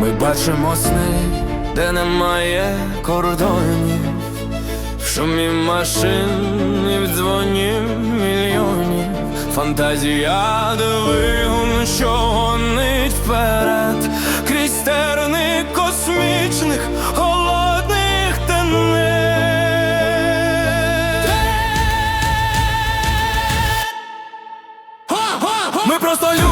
Ми бачимо сни, де немає кордонів, в шумі машин і в дзвоні мільйонів. Фантазія двигун, що гонить вперед, крізь терни космічних холодних тенет. Ми просто люди